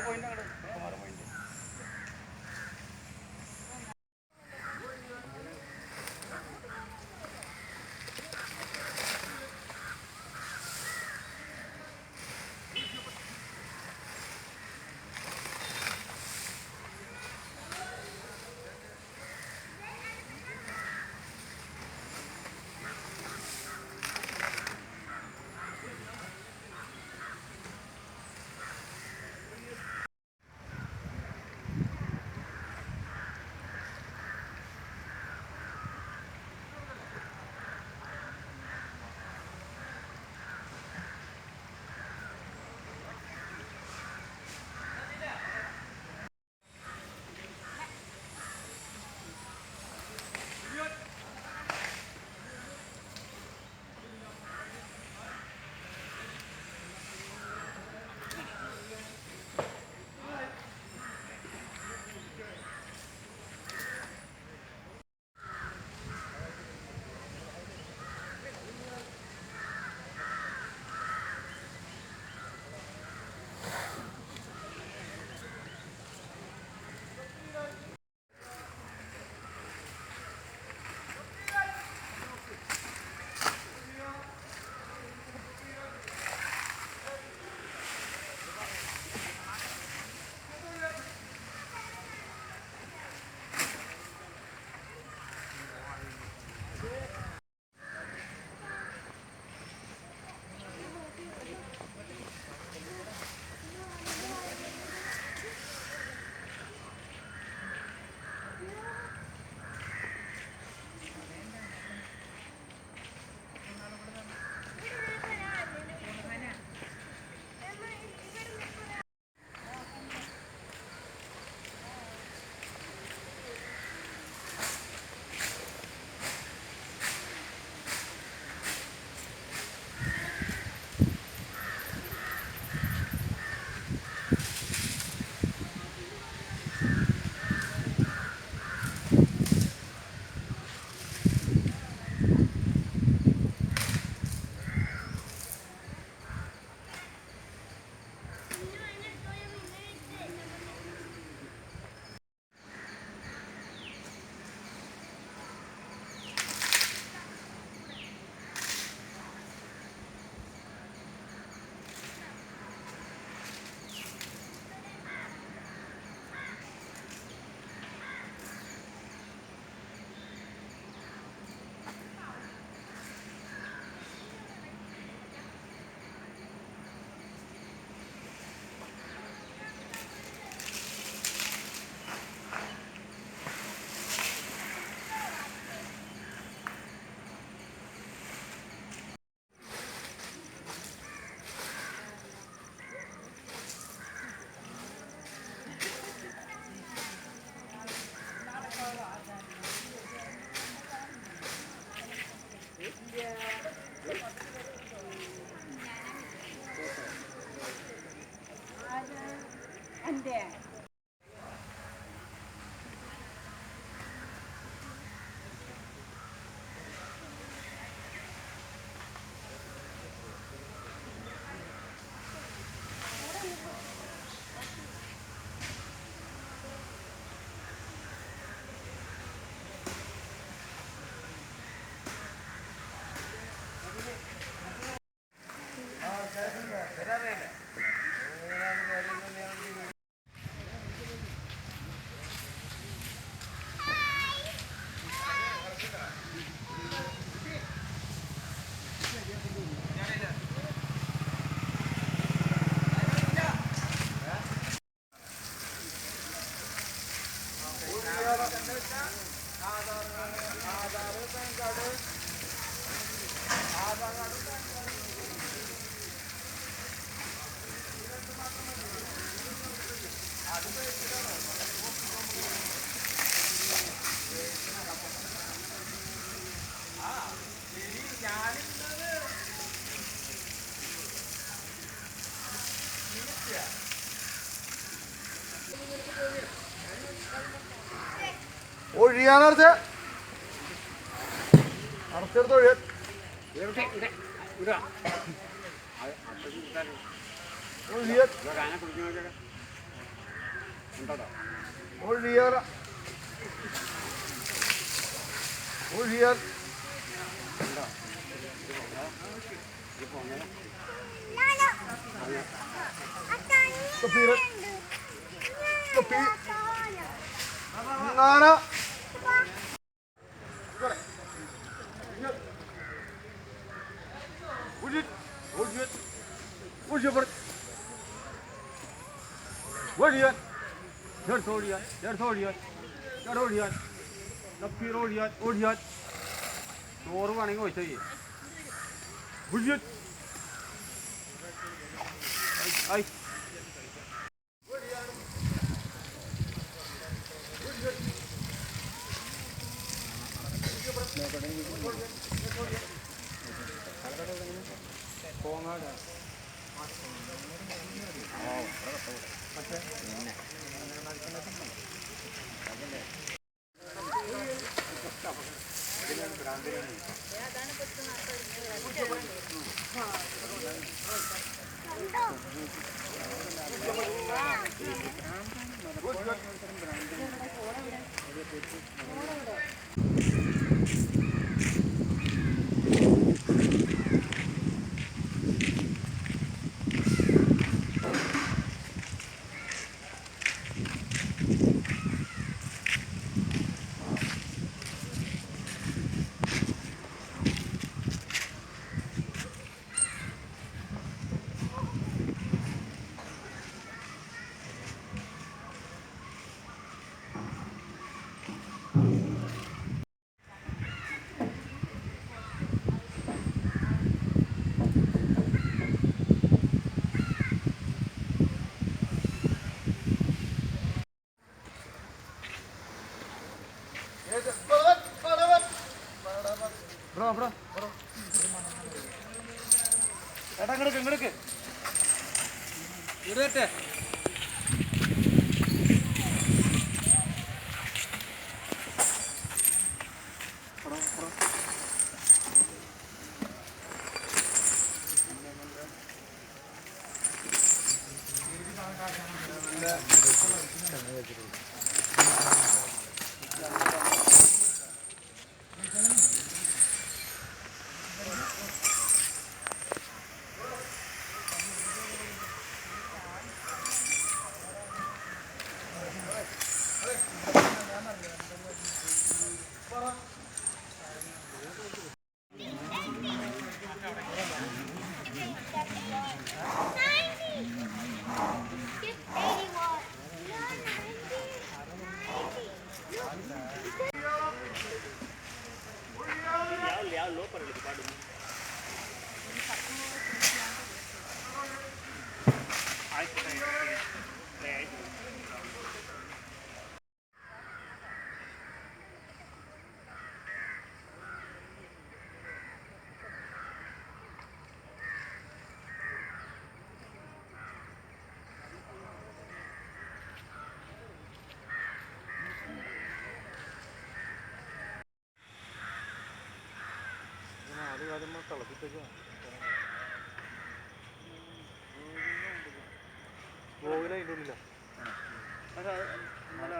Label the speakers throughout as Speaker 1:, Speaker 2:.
Speaker 1: പോയിട്ടുണ്ട് Thank you.
Speaker 2: ഒഴിയാനടുത്ത് അടച്ചെടുത്ത് ഒഴിയാൻ. ഒഴിയാൻ. ഒഴിയാൻ. ഒഴിയാൻ കപ്പീര് ചേർത്ത് ഓടിയാൻ ചേർത്ത് ഓടിയാൻ ചേർത്ത് ഓടിയാൻ കപ്പീർ ഓടിയാൻ ഓടിയാൻ ചോറ് വേണമെങ്കിൽ വെച്ചാൽ ഒഴിയാൻ ഐ ബ്രോ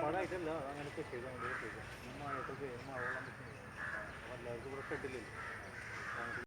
Speaker 1: പടമായിട്ടല്ല അങ്ങനെ ചെക്ക് ചെയ്ത് അങ്ങോട്ട് വെച്ചേക്കാം ഈ മഴയത്തൊക്കെ മഴ വെള്ളം എല്ലാവർക്കും ഇവിടെ ഷെഡില്ലല്ലോ